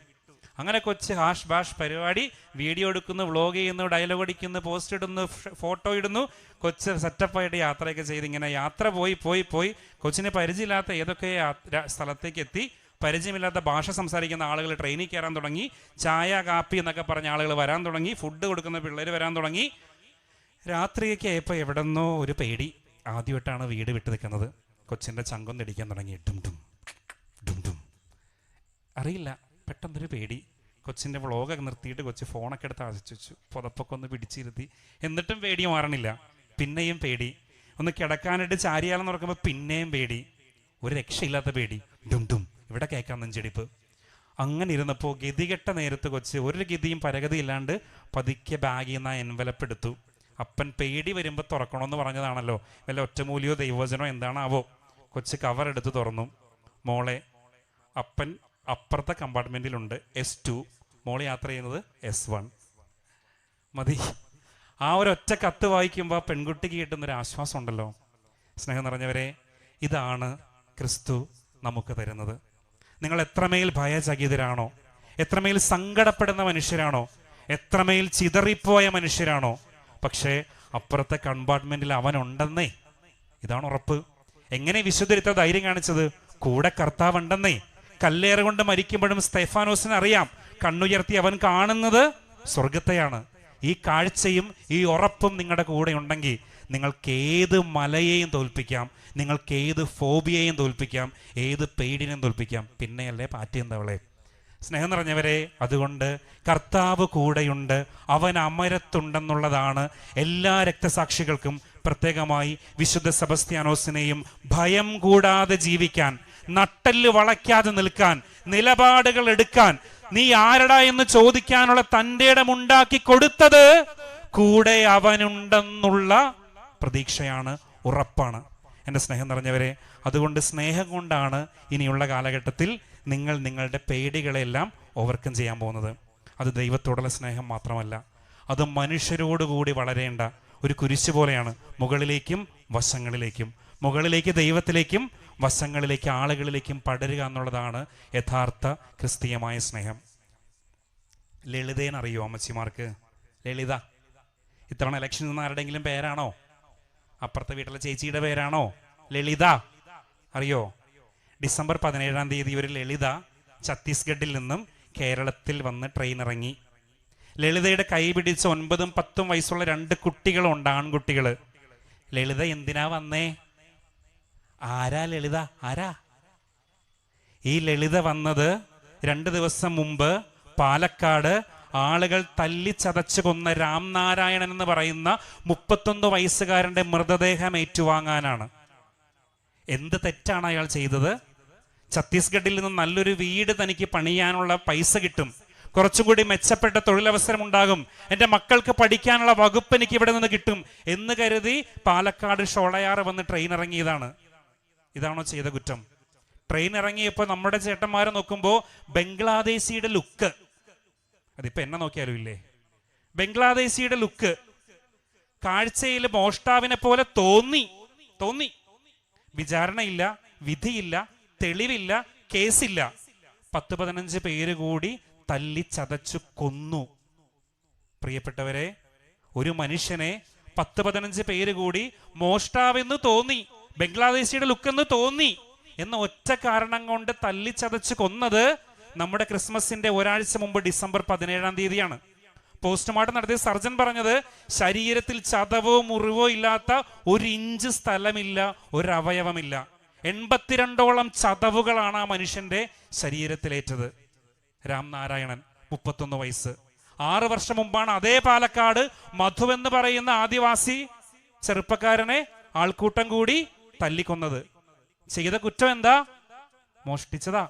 അങ്ങനെ കൊച്ച് ഹാഷ് ബാഷ് പരിപാടി വീഡിയോ എടുക്കുന്നു വ്ളോഗ് ചെയ്യുന്നു ഡയലോഗ് അടിക്കുന്നു പോസ്റ്റ് ഇടുന്നു ഫോട്ടോ ഇടുന്നു. കൊച്ച് സെറ്റപ്പായിട്ട് യാത്രയൊക്കെ ചെയ്ത് ഇങ്ങനെ യാത്ര പോയി പോയി പോയി. കൊച്ചിനെ പരിചയമില്ലാത്ത ഏതൊക്കെ സ്ഥലത്തേക്ക് എത്തി. പരിചയമില്ലാത്ത ഭാഷ സംസാരിക്കുന്ന ആളുകൾ ട്രെയിനിൽ കയറാൻ തുടങ്ങി ചായ കാപ്പി എന്നൊക്കെ പറഞ്ഞ ആളുകൾ വരാൻ തുടങ്ങി ഫുഡ് കൊടുക്കുന്ന പിള്ളേർ വരാൻ തുടങ്ങി. രാത്രിയൊക്കെ ആയപ്പോൾ എവിടെന്നോ ഒരു പേടി. ആദ്യമായിട്ടാണ് വീട് വിട്ട് നിൽക്കുന്നത്. കൊച്ചിന്റെ ചങ്കം തിടിക്കാൻ തുടങ്ങി. ഡും ഡും ഡും ഡും. അറിയില്ല പെട്ടെന്നൊരു പേടി. കൊച്ചിന്റെ വ്ളോഗൊക്കെ നിർത്തിയിട്ട് കൊച്ച് ഫോണൊക്കെ എടുത്ത് ആശിച്ചു പുതപ്പൊക്കെ ഒന്ന് പിടിച്ചിരുത്തി. എന്നിട്ടും പേടി മാറണില്ല. പിന്നെയും പേടി. ഒന്ന് കിടക്കാനായിട്ട് ചാരിയാലെന്ന് നോക്കുമ്പോൾ പിന്നെയും പേടി. ഒരു രക്ഷയില്ലാത്ത പേടി. ഡും ഡും. ഇവിടെ കേൾക്കാം നെഞ്ചടിപ്പ്. അങ്ങനെ ഇരുന്നപ്പോൾ ഗതികെട്ട നേരത്ത് കൊച്ച് ഒരു ഗതിയും പരഗതി ഇല്ലാണ്ട് പതുക്കെ ബാഗിൽ നിന്ന് ആ എൻവലപ്പ് എടുത്തു. അപ്പൻ പേടി വരുമ്പോൾ തുറക്കണമെന്ന് പറഞ്ഞതാണല്ലോ. വല്ല ഒറ്റമൂലിയോ ദൈവവചനോ എന്താണാവോ? കൊച്ച് കവർ എടുത്ത് തുറന്നു. മോളെ അപ്പൻ അപ്പുറത്തെ കമ്പാർട്ട്മെന്റിലുണ്ട് എസ് ടു മോൾ യാത്ര ചെയ്യുന്നത് എസ് വൺ മതി. ആ ഒരു ഒറ്റ കത്ത് വായിക്കുമ്പോൾ പെൺകുട്ടിക്ക് കിട്ടുന്നൊരു ആശ്വാസം ഉണ്ടല്ലോ സ്നേഹം നിറഞ്ഞവരെ ഇതാണ് ക്രിസ്തു നമുക്ക് തരുന്നത്. നിങ്ങൾ എത്രമേൽ ഭയചകിതരാണോ? എത്രമേൽ സങ്കടപ്പെടുന്ന മനുഷ്യരാണോ? എത്രമേൽ ചിതറിപ്പോയ മനുഷ്യരാണോ? പക്ഷേ അപ്പുറത്തെ കമ്പാർട്ട്മെന്റിൽ അവനുണ്ടെന്നേ. ഇതാണ് ഉറപ്പ്. എങ്ങനെ വിശുദ്ധരിത്ത ധൈര്യം കാണിച്ചത്? കൂടെ കർത്താവ് ഉണ്ടെന്നേ കല്ലേറ് കൊണ്ട് മരിക്കുമ്പോഴും സ്തെഫാനോസിന് അറിയാം കണ്ണുയർത്തി അവൻ കാണുന്നത് സ്വർഗത്തെയാണ് ഈ കാഴ്ചയും ഈ ഉറപ്പും നിങ്ങളുടെ കൂടെ ഉണ്ടെങ്കിൽ നിങ്ങൾക്ക് ഏത് മലയെയും തോൽപ്പിക്കാം നിങ്ങൾക്ക് ഏത് ഫോബിയയും തോൽപ്പിക്കാം ഏത് പേടിനെയും തോൽപ്പിക്കാം. പിന്നെയല്ലേ പാറ്റിയും തവളെ സ്നേഹം നിറഞ്ഞവരെ അതുകൊണ്ട് കർത്താവ് കൂടെയുണ്ട് അവൻ അമരത്തുണ്ടെന്നുള്ളതാണ് എല്ലാ രക്തസാക്ഷികൾക്കും പ്രത്യേകമായി വിശുദ്ധ സെബസ്ത്യാനോസിനെയും ഭയം കൂടാതെ ജീവിക്കാൻ നട്ടൽ വളയ്ക്കാതെ നിൽക്കാൻ നിലപാടുകൾ എടുക്കാൻ നീ ആരടാ എന്ന് ചോദിക്കാനുള്ള തന്റെ ഇടമുണ്ടാക്കി കൊടുത്തത് കൂടെ അവനുണ്ടെന്നുള്ള പ്രതീക്ഷയാണ് ഉറപ്പാണ്. എന്റെ സ്നേഹം നിറഞ്ഞവരെ അതുകൊണ്ട് സ്നേഹം കൊണ്ടാണ് ഇനിയുള്ള കാലഘട്ടത്തിൽ നിങ്ങൾ നിങ്ങളുടെ പേടികളെല്ലാം ഓവർകം ചെയ്യാൻ പോകുന്നത്. അത് ദൈവത്തോടുള്ള സ്നേഹം മാത്രമല്ല അത് മനുഷ്യരോടുകൂടി വളരേണ്ട ഒരു കുരിശ് പോലെയാണ് മുകളിലേക്കും വശങ്ങളിലേക്കും. മുകളിലേക്ക് ദൈവത്തിലേക്കും വശങ്ങളിലേക്ക് ആളുകളിലേക്കും പടരുക എന്നുള്ളതാണ് യഥാർത്ഥ ക്രിസ്തീയമായ സ്നേഹം. ലളിതേനറിയോ അമ്മച്ചിമാർക്ക്? ലളിത. ഇത്തവണ ഇലക്ഷൻ നിന്ന് ആരുടെങ്കിലും പേരാണോ? അപ്പുറത്തെ വീട്ടിലെ ചേച്ചിയുടെ പേരാണോ? ലളിത. അറിയോ? ഡിസംബർ പതിനേഴാം തീയതി ഒരു ലളിത ഛത്തീസ്ഗഡിൽ നിന്നും കേരളത്തിൽ വന്ന് ട്രെയിൻ ഇറങ്ങി. ലളിതയുടെ കൈ പിടിച്ച് ഒൻപതും പത്തും വയസ്സുള്ള രണ്ട് കുട്ടികളുണ്ട് ആൺകുട്ടികൾ ലളിത എന്തിനാ വന്നേ? ആരാ ലളിത? ആരാ? ഈ ലളിത വന്നത് രണ്ട് ദിവസം മുമ്പ് പാലക്കാട് ആളുകൾ തല്ലിച്ചതച്ചു കൊന്ന രാംനാരായണൻ എന്ന് പറയുന്ന മുപ്പത്തൊന്ന് വയസ്സുകാരന്റെ മൃതദേഹം ഏറ്റുവാങ്ങാനാണ്. എന്ത് തെറ്റാണ് അയാൾ ചെയ്തത്? ഛത്തീസ്ഗഡിൽ നിന്ന് നല്ലൊരു വീട് തനിക്ക് പണിയാനുള്ള പൈസ കിട്ടും. കുറച്ചും കൂടി മെച്ചപ്പെട്ട തൊഴിലവസരം ഉണ്ടാകും എന്റെ മക്കൾക്ക് പഠിക്കാനുള്ള വകുപ്പ് എനിക്ക് ഇവിടെ നിന്ന് കിട്ടും എന്ന് കരുതി പാലക്കാട് ഷോളയാർ വന്ന് ട്രെയിൻ ഇറങ്ങിയതാണ്. ഇതാണോ ചെയ്ത കുറ്റം. ട്രെയിൻ ഇറങ്ങിയപ്പോൾ നമ്മുടെ ചേട്ടന്മാരെ നോക്കുമ്പോൾ ബംഗ്ലാദേശിയുടെ ലുക്ക്. അതിപ്പോ എന്നെ നോക്കിയാലും ഇല്ലേ? ബംഗ്ലാദേശിയുടെ ലുക്ക് കാഴ്ചയിൽ മോഷ്ടാവിനെ പോലെ തോന്നി. തോന്നി. വിചാരണയില്ല വിധിയില്ല തെളിവില്ല കേസില്ല. പത്ത് പതിനഞ്ച് പേര് കൂടി തല്ലി ചതച്ചു കൊന്നു. പ്രിയപ്പെട്ടവരെ ഒരു മനുഷ്യനെ പത്ത് പതിനഞ്ച് പേര് കൂടി മോഷ്ടാവെന്ന് തോന്നി ബംഗ്ലാദേശിയുടെ ലുക്കെന്ന് തോന്നി. എന്ന ഒറ്റ കാരണം കൊണ്ട് തല്ലിച്ചതച്ച് കൊന്നത് നമ്മുടെ ക്രിസ്മസിന്റെ ഒരാഴ്ച മുമ്പ് ഡിസംബർ പതിനേഴാം തീയതിയാണ്. പോസ്റ്റ്മോർട്ടം നടത്തിയ സർജൻ പറഞ്ഞത് ശരീരത്തിൽ ചതവോ മുറിവോ ഇല്ലാത്ത ഒരു ഇഞ്ച് സ്ഥലമില്ല ഒരു അവയവമില്ല. എൺപത്തിരണ്ടോളം ചതവുകളാണ് ആ മനുഷ്യന്റെ ശരീരത്തിലേറ്റത്. രാംനാരായണൻ മുപ്പത്തൊന്ന് വയസ്സ്. ആറ് വർഷം മുമ്പാണ് അതേ പാലക്കാട് മധു എന്ന് പറയുന്ന ആദിവാസി ചെറുപ്പക്കാരനെ ആൾക്കൂട്ടം കൂടി തല്ലിക്കൊന്നത്. ചെയ്ത കുറ്റം എന്താ? മോഷ്ടിച്ചതാ.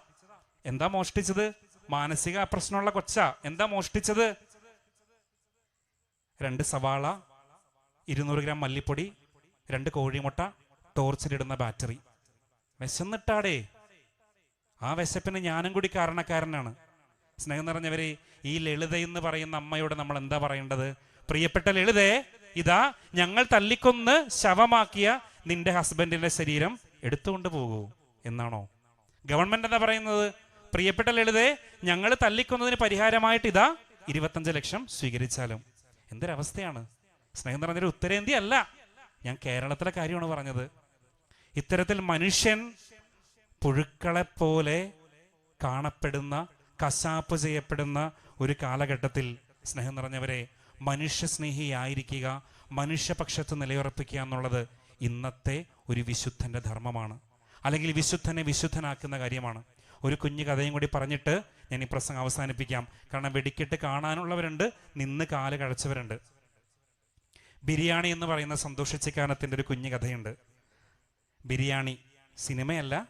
എന്താ മോഷ്ടിച്ചത്? മാനസിക പ്രശ്നമുള്ള കൊച്ച. എന്താ മോഷ്ടിച്ചത്? രണ്ട് സവാള ഇരുന്നൂറ് ഗ്രാം മല്ലിപ്പൊടി രണ്ട് കോഴിമുട്ട ടോർച്ചിലിടുന്ന ബാറ്ററി. വിശന്നിട്ടാടേ. ആ വിശപ്പിന് ഞാനും കൂടി കാരണക്കാരനാണ്. സ്നേഹം നിറഞ്ഞവരെ ഈ ലളിത എന്ന് പറയുന്ന അമ്മയോട് നമ്മൾ എന്താ പറയേണ്ടത്? പ്രിയപ്പെട്ട ലളിതേ ഇതാ ഞങ്ങൾ തല്ലിക്കൊന്ന് ശവമാക്കിയ നിന്റെ ഹസ്ബൻഡിന്റെ ശരീരം എടുത്തുകൊണ്ട് പോകൂ എന്നാണോ? ഗവൺമെന്റ് എന്താ പറയുന്നത്? പ്രിയപ്പെട്ട ലളിതേ ഞങ്ങൾ തല്ലിക്കുന്നതിന് പരിഹാരമായിട്ട് ഇതാ ഇരുപത്തഞ്ച് ലക്ഷം സ്വീകരിച്ചാലും. എന്തൊരവസ്ഥയാണ്? സ്നേഹം പറഞ്ഞൊരു ഉത്തരേന്ത്യ അല്ല. ഞാൻ കേരളത്തിലെ കാര്യമാണ് പറഞ്ഞത്. ഇത്തരത്തിൽ മനുഷ്യൻ പുഴുക്കളെ പോലെ കാണപ്പെടുന്ന കശാപ്പ് ചെയ്യപ്പെടുന്ന ഒരു കാലഘട്ടത്തിൽ സ്നേഹം നിറഞ്ഞവരെ മനുഷ്യസ്നേഹിയായിരിക്കുക മനുഷ്യപക്ഷത്ത് നിലയുറപ്പിക്കുക എന്നുള്ളത് ഇന്നത്തെ ഒരു വിശുദ്ധന്റെ ധർമ്മമാണ്. അല്ലെങ്കിൽ വിശുദ്ധനെ വിശുദ്ധനാക്കുന്ന കാര്യമാണ്. ഒരു കുഞ്ഞു കഥയും കൂടി പറഞ്ഞിട്ട് ഞാൻ ഈ പ്രസംഗം അവസാനിപ്പിക്കാം. കാരണം വെടിക്കെട്ട് കാണാനുള്ളവരുണ്ട് നിന്ന് കാൽ കഴിച്ചവരുണ്ട്. ബിരിയാണി എന്ന് പറയുന്ന സന്തോഷിച്ചിക്കാനത്തിന്റെ ഒരു കുഞ്ഞു കഥയുണ്ട്. ബിരിയാണി സിനിമയല്ല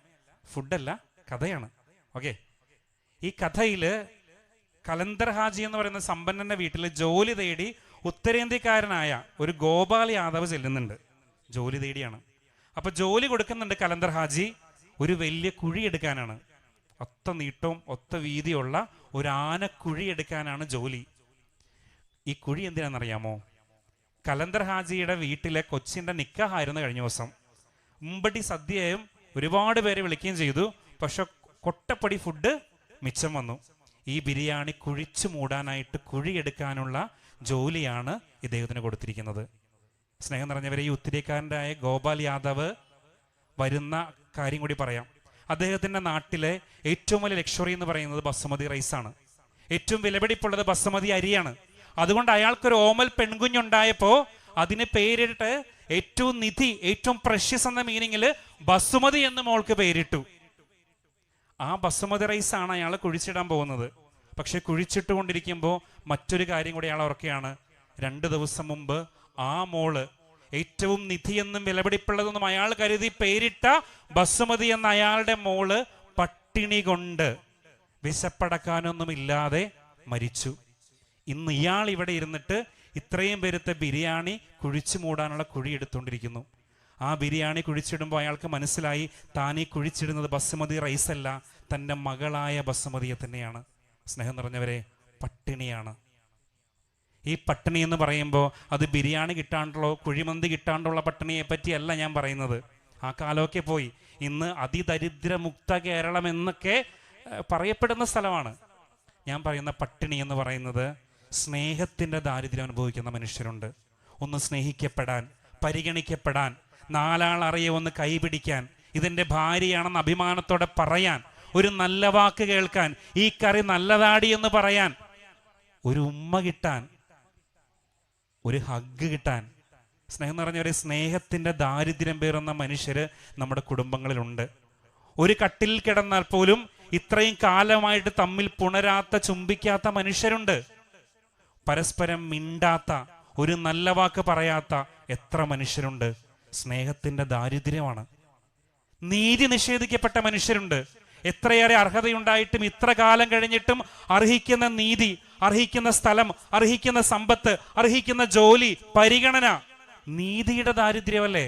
ഫുഡല്ല കഥയാണ്. ഓക്കെ? ഈ കഥയിൽ കലന്തർ ഹാജി എന്ന് പറയുന്ന സമ്പന്നന്റെ വീട്ടിൽ ജോലി തേടി ഉത്തരേന്ത്യക്കാരനായ ഒരു ഗോപാൽ യാദവ് ചെല്ലുന്നുണ്ട്. ജോലി തേടിയാണ്. അപ്പൊ ജോലി കൊടുക്കുന്നുണ്ട് കലന്തർ ഹാജി ഒരു വലിയ കുഴി എടുക്കാനാണ്. ഒത്ത നീട്ടവും ഒത്ത വീതിയുള്ള ഒരു ആനക്കുഴി എടുക്കാനാണ് ജോലി. ഈ കുഴി എന്തിനാണെന്നറിയാമോ? കലന്തർ ഹാജിയുടെ വീട്ടിലെ കൊച്ചിന്റെ നിക്കാഹായിരുന്നു കഴിഞ്ഞ ദിവസം. മുമ്പടി സദ്യയും ഒരുപാട് പേരെ വിളിക്കുകയും ചെയ്തു. പക്ഷെ കൊട്ടപ്പടി ഫുഡ് മിച്ചം വന്നു. ഈ ബിരിയാണി കുഴിച്ചു മൂടാനായിട്ട് കുഴി എടുക്കാനുള്ള ജോലിയാണ് ഇദ്ദേഹത്തിന് കൊടുത്തിരിക്കുന്നത്. സ്നേഹം നിറഞ്ഞവരെ ഈ ഉത്തരേക്കാരന്റെ ഗോപാൽ യാദവ് വരുന്ന കാര്യം കൂടി പറയാം. അദ്ദേഹത്തിന്റെ നാട്ടിലെ ഏറ്റവും വലിയ ലക്ഷറി എന്ന് പറയുന്നത് ബസുമതി റൈസാണ്. ഏറ്റവും വിലപിടിപ്പുള്ളത് ബസുമതി അരിയാണ്. അതുകൊണ്ട് അയാൾക്കൊരു ഓമൽ പെൺകുഞ്ഞുണ്ടായപ്പോൾ അതിന് പേരിട്ട് ഏറ്റവും നിധി ഏറ്റവും പ്രഷ്യസ് എന്ന മീനിങ്ങിൽ ബസുമതി എന്ന് മോൾക്ക് പേരിട്ടു. ആ ബസുമതി റൈസാണ് അയാൾ കുഴിച്ചിടാൻ പോകുന്നത്. പക്ഷെ കുഴിച്ചിട്ടുകൊണ്ടിരിക്കുമ്പോൾ മറ്റൊരു കാര്യം കൂടി അയാൾ ഓർക്കുകയാണ്. രണ്ട് ദിവസം മുമ്പ് ആ മോൾ ഏറ്റവും നിധിയെന്നും വിലപിടിപ്പുള്ളതെന്നും അയാൾ കരുതി പേരിട്ട ബസുമതി എന്ന അയാളുടെ മോൾ പട്ടിണി കൊണ്ട് വിശപ്പടക്കാനൊന്നുമില്ലാതെ മരിച്ചു. ഇന്ന് ഇയാൾ ഇവിടെ ഇരുന്നിട്ട് ഇത്രയും പേരത്തെ ബിരിയാണി കുഴിച്ചു മൂടാനുള്ള കുഴി എടുത്തുകൊണ്ടിരിക്കുന്നു ആ ബിരിയാണി കുഴിച്ചിടുമ്പോൾ അയാൾക്ക് മനസ്സിലായി ഈ കുഴിച്ചിടുന്നത് ബസുമതി റൈസല്ല തന്റെ മകളായ ബസുമതിയെ തന്നെയാണ്. സ്നേഹം നിറഞ്ഞവരെ പട്ടിണിയാണ്. ഈ പട്ടിണി എന്ന് പറയുമ്പോൾ അത് ബിരിയാണി കിട്ടാണ്ടുള്ളോ കുഴിമന്തി കിട്ടാണ്ടുള്ള പട്ടിണിയെ പറ്റിയല്ല ഞാൻ പറയുന്നത്. ആ കാലമൊക്കെ പോയി. ഇന്ന് അതിദരിദ്രമുക്ത കേരളം എന്നൊക്കെ പറയപ്പെടുന്ന സ്ഥലമാണ്. ഞാൻ പറയുന്ന പട്ടിണി എന്ന് പറയുന്നത് സ്നേഹത്തിന്റെ ദാരിദ്ര്യം അനുഭവിക്കുന്ന മനുഷ്യരുണ്ട്. ഒന്ന് സ്നേഹിക്കപ്പെടാൻ പരിഗണിക്കപ്പെടാൻ നാലാൾ അറിയെ ഒന്ന് കൈപിടിക്കാൻ ഇതെന്റെ ഭാര്യയാണെന്ന് അഭിമാനത്തോടെ പറയാൻ ഒരു നല്ല വാക്ക് കേൾക്കാൻ ഈ കറി നല്ലതാടി എന്ന് പറയാൻ ഒരു ഉമ്മ കിട്ടാൻ ഒരു ഹഗ് കിട്ടാൻ. സ്നേഹം എന്ന് പറഞ്ഞ ഒരു സ്നേഹത്തിന്റെ ദാരിദ്ര്യം പേറുന്ന മനുഷ്യർ നമ്മുടെ കുടുംബങ്ങളിലുണ്ട്. ഒരു കട്ടിൽ കിടന്നാൽ പോലും ഇത്രയും കാലമായിട്ട് തമ്മിൽ പുണരാത്ത ചുംബിക്കാത്ത മനുഷ്യരുണ്ട്. പരസ്പരം മിണ്ടാത്ത ഒരു നല്ല വാക്ക് പറയാത്ത എത്ര മനുഷ്യരുണ്ട്. സ്നേഹത്തിന്റെ ദാരിദ്ര്യമാണ്. നീതി നിഷേധിക്കപ്പെട്ട മനുഷ്യരുണ്ട്. എത്രയേറെ അർഹതയുണ്ടായിട്ടും ഇത്ര കാലം കഴിഞ്ഞിട്ടും അർഹിക്കുന്ന നീതി അർഹിക്കുന്ന സ്ഥലം അർഹിക്കുന്ന സമ്പത്ത് അർഹിക്കുന്ന ജോലി പരിഗണന നീതിയുടെ ദാരിദ്ര്യമല്ലേ?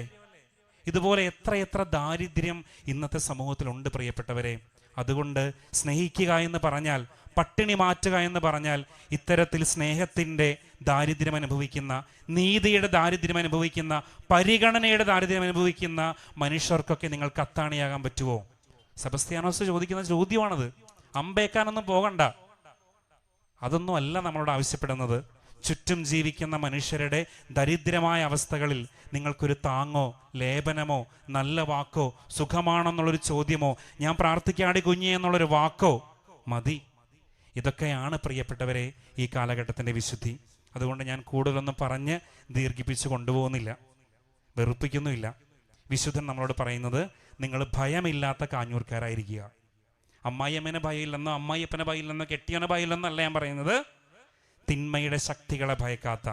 ഇതുപോലെ എത്ര എത്ര ദാരിദ്ര്യം ഇന്നത്തെ സമൂഹത്തിലുണ്ട് പ്രിയപ്പെട്ടവരെ. അതുകൊണ്ട് സ്നേഹിക്കുക എന്ന് പറഞ്ഞാൽ പട്ടിണി മാറ്റുക എന്ന് പറഞ്ഞാൽ ഇത്തരത്തിൽ സ്നേഹത്തിന്റെ ദാരിദ്ര്യം അനുഭവിക്കുന്ന നീതിയുടെ ദാരിദ്ര്യം അനുഭവിക്കുന്ന പരിഗണനയുടെ ദാരിദ്ര്യം അനുഭവിക്കുന്ന മനുഷ്യർക്കൊക്കെ നിങ്ങൾ കത്താണിയാകാൻ പറ്റുമോ സെബസ്ത്യാനോസ് ചോദിക്കുന്ന ചോദ്യമാണത്. അമ്പേക്കാനൊന്നും പോകണ്ട. അതൊന്നും അല്ല നമ്മളോട് ആവശ്യപ്പെടുന്നത്. ചുറ്റും ജീവിക്കുന്ന മനുഷ്യരുടെ ദരിദ്രമായ അവസ്ഥകളിൽ നിങ്ങൾക്കൊരു താങ്ങോ ലേപനമോ നല്ല വാക്കോ സുഖമാണെന്നുള്ളൊരു ചോദ്യമോ ഞാൻ പ്രാർത്ഥിക്കാടി കുഞ്ഞേ എന്നുള്ളൊരു വാക്കോ മതി. ഇതൊക്കെയാണ് പ്രിയപ്പെട്ടവരെ ഈ കാലഘട്ടത്തിന്റെ വിശുദ്ധി. അതുകൊണ്ട് ഞാൻ കൂടുതലൊന്നും പറഞ്ഞ് ദീർഘിപ്പിച്ചു കൊണ്ടുപോകുന്നില്ല. വെറുപ്പിക്കുന്നുമില്ല. വിശുദ്ധൻ നമ്മളോട് പറയുന്നത് നിങ്ങൾ ഭയമില്ലാത്ത കാഞ്ഞൂർക്കാരായിരിക്കുക. അമ്മായിയമ്മനെ ഭയമില്ലെന്നോ അമ്മായിയപ്പനെ ഭയമില്ലെന്നോ കെട്ടിയവനെ ഭയമില്ലെന്നോ അല്ല ഞാൻ പറയുന്നത്. തിന്മയുടെ ശക്തികളെ ഭയക്കാത്ത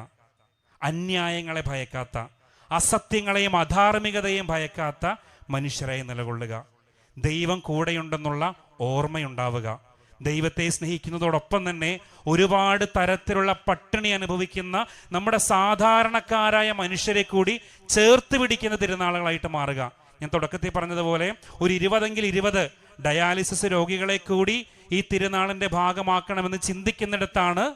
അന്യായങ്ങളെ ഭയക്കാത്ത അസത്യങ്ങളെയും അധാർമികതയും ഭയക്കാത്ത മനുഷ്യരായി നിലകൊള്ളുക. ദൈവം കൂടെയുണ്ടെന്നുള്ള ഓർമ്മയുണ്ടാവുക. ദൈവത്തെ സ്നേഹിക്കുന്നതോടൊപ്പം തന്നെ ഒരുപാട് തരത്തിലുള്ള പട്ടിണി അനുഭവിക്കുന്ന നമ്മുടെ സാധാരണക്കാരായ മനുഷ്യരെ കൂടി ചേർത്ത് പിടിക്കുന്ന തിരുനാളുകളായിട്ട് മാറുക. ഞാൻ തുടക്കത്തിൽ പറഞ്ഞതുപോലെ ഒരു ഇരുപതെങ്കിൽ ഇരുപത് ഡയാലിസിസ് രോഗികളെ കൂടി ഈ തിരുനാളിന്റെ ഭാഗമാക്കണമെന്ന് ചിന്തിക്കുന്നിടത്താണ്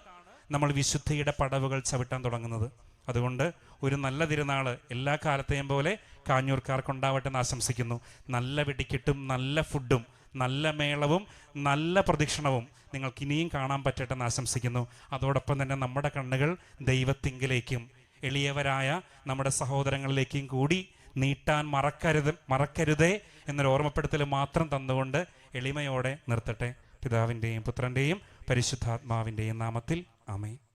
നമ്മൾ വിശുദ്ധിയുടെ പടവുകൾ ചവിട്ടാൻ തുടങ്ങുന്നത്. അതുകൊണ്ട് ഒരു നല്ല തിരുനാൾ എല്ലാ കാലത്തെയും പോലെ കാഞ്ഞൂർക്കാർക്കുണ്ടാവട്ടെ എന്ന് ആശംസിക്കുന്നു. നല്ല വെടിക്കെട്ടും നല്ല ഫുഡും നല്ല മേളവും നല്ല പ്രദക്ഷിണവും നിങ്ങൾക്ക് ഇനിയും കാണാൻ പറ്റട്ടെ എന്ന് ആശംസിക്കുന്നു. അതോടൊപ്പം തന്നെ നമ്മുടെ കണ്ണുകൾ ദൈവത്തിങ്കിലേക്കും എളിയവരായ നമ്മുടെ സഹോദരങ്ങളിലേക്കും കൂടി നീട്ടാൻ മറക്കരുത് മറക്കരുതേ എന്നൊരു ഓർമ്മപ്പെടുത്തൽ മാത്രം തന്നുകൊണ്ട് എളിമയോടെ നിർത്തട്ടെ. പിതാവിന്റെയും പുത്രന്റെയും പരിശുദ്ധാത്മാവിന്റെയും നാമത്തിൽ. ആമേ